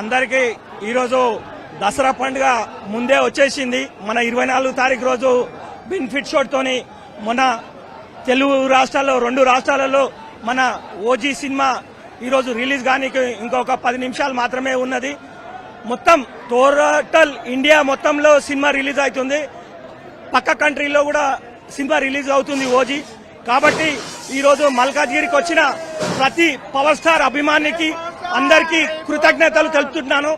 అందరికీ ఈరోజు దసరా పండుగ ముందే వచ్చేసింది. మన ఇరవై నాలుగు తారీఖు రోజు బెనిఫిట్ షోట్తోని మన తెలుగు రాష్ట్రాల్లో రెండు రాష్ట్రాలలో మన ఓజీ సినిమా ఈరోజు రిలీజ్ కానీ ఇంకొక పది నిమిషాలు మాత్రమే ఉన్నది. మొత్తం టోటల్ ఇండియా మొత్తంలో సినిమా రిలీజ్ అవుతుంది. పక్క కంట్రీలో కూడా సినిమా రిలీజ్ అవుతుంది ఓజీ కాబట్టి ఈరోజు మల్కాజ్గిరికి వచ్చిన ప్రతి పవర్ స్టార్ అభిమానికి అందరికీ కృతజ్ఞతలు తెలుపుతున్నాను.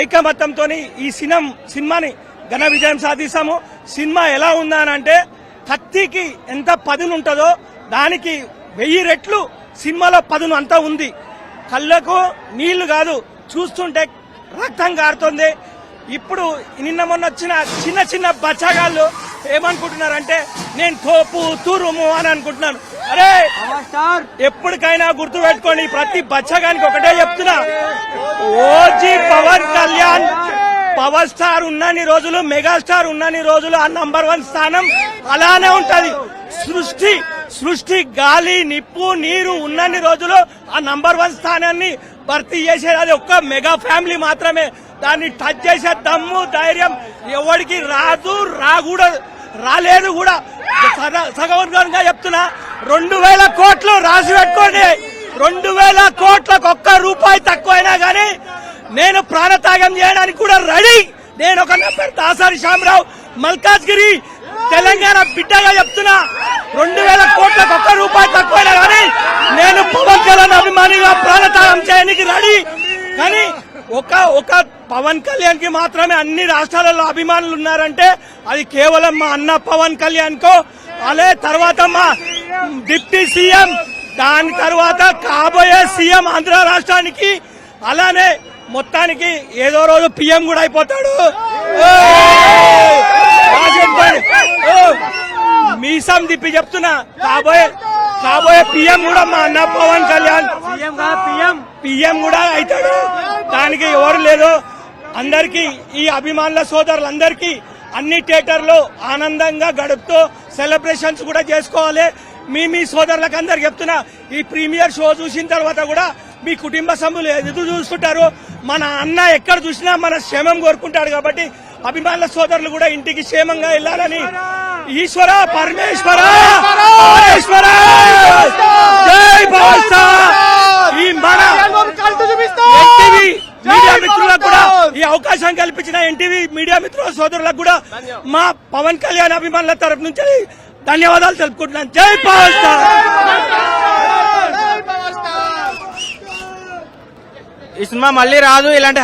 ఐకమత్యంతో ఈ సినిమా సినిమాని ఘన విజయం సాధిస్తాము. సినిమా ఎలా ఉందనంటే అంటే కత్తికి ఎంత పదునుంటుందో దానికి వెయ్యి రెట్లు సినిమాలో పదును అంతా ఉంది. కళ్ళకు నీళ్ళు కాదు చూస్తుంటే రక్తం కారుతుంది ఇప్పుడు నిన్న మొన్న వచ్చిన చిన్న చిన్న బచ్చగాళ్ళు ఏమనుకుంటున్నారంటే నేను తోపు తురుము అని అనుకుంటున్నాను. అరే ఎప్పటికైనా గుర్తు పెట్టుకోండి ప్రతి బచ్చగానికి ఒకటే చెప్తున్నా. OG Pawan Kalyan power star ఉన్నన్ని రోజులు మెగాస్టార్ ఉన్నన్ని రోజులు ఆ నంబర్ వన్ స్థానం అలానే ఉంటది. సృష్టి సృష్టి గాలి నిప్పు నీరు ఉన్నన్ని రోజులు ఆ నంబర్ వన్ స్థానాన్ని భర్తీ చేసేది. అది ఒక్క మెగా ఫ్యామిలీ మాత్రమే. దాన్ని టచ్ చేసే దమ్ము ధైర్యం ఎవరికి రాదు రాకూడదు. రాలేదు కూడా. సగ- సగవంగా చెప్తున్నా. రెండు వేల కోట్లు రాసి పెట్టుకోండి. రెండు వేల కోట్లకు ఒక్క రూపాయి తక్కువైనా గానీ నేను ప్రాణత్యాగం చేయడానికి కూడా రెడీ. నేను ఒక నెంబర్ దాసారి శ్యామరావు మల్కాజ్గిరి తెలంగాణ బిడ్డగా చెప్తున్నా. రెండు వేల కోట్లకు ఒక్క రూపాయి తక్కువైనా కానీ నేను పవన్ కళ్యాణ్ అభిమానిగా ప్రాణత్యాగం చేయడానికి రెడీ. కానీ ఒక ఒక పవన్ కళ్యాణ్కి మాత్రమే అన్ని రాష్ట్రాలలో అభిమానులు ఉన్నారంటే అది కేవలం మా అన్న పవన్ కళ్యాణ్ కో అలే తర్వాత మా డిప్యూటీ సీఎం దాని తర్వాత కాబోయే సీఎం ఆంధ్ర రాష్ట్రానికి అలానే మొత్తానికి ఏదో రోజు పిఎం కూడా అయిపోతాడు. ఓ! మీసం తిప్పి చెప్తున్నా కాబోయే కాబోయే పిఎం కూడా మా అన్న Pawan Kalyan. CM PM. PM కూడా అవుతాడు. దానికి ఎవరు లేదు అందరికీ ఈ అభిమానుల సోదరులందరికీ అన్ని థియేటర్లు ఆనందంగా గడుపుతూ సెలబ్రేషన్స్ కూడా చేసుకోవాలి. మీ మీ సోదరులకు అందరికి చెప్తున్నా ఈ ప్రీమియర్ షో చూసిన తర్వాత కూడా మీ కుటుంబ సభ్యులు ఎదురు చూస్తుంటారు. మన అన్న ఎక్కడ చూసినా మన క్షేమం కోరుకుంటాడు కాబట్టి అభిమానుల సోదరులు కూడా ఇంటికి క్షేమంగా వెళ్ళాలని. ఈశ్వర పరమేశ్వరా పరమేశ్వర జై భారత ఈ మన ఎన్టీవీ మీడియా మిత్రులకు కూడా ఈ అవకాశం కల్పించిన ఎన్టీవీ మీడియా మిత్రుల సోదరులకు కూడా మా పవన్ కళ్యాణ్ అభిమానుల తరపు నుంచి ధన్యవాదాలు తెలుపుకుంటున్నాను. జై పవన్ స్టార్. ఈ సినిమా మళ్ళీ రాదు ఇలాంటి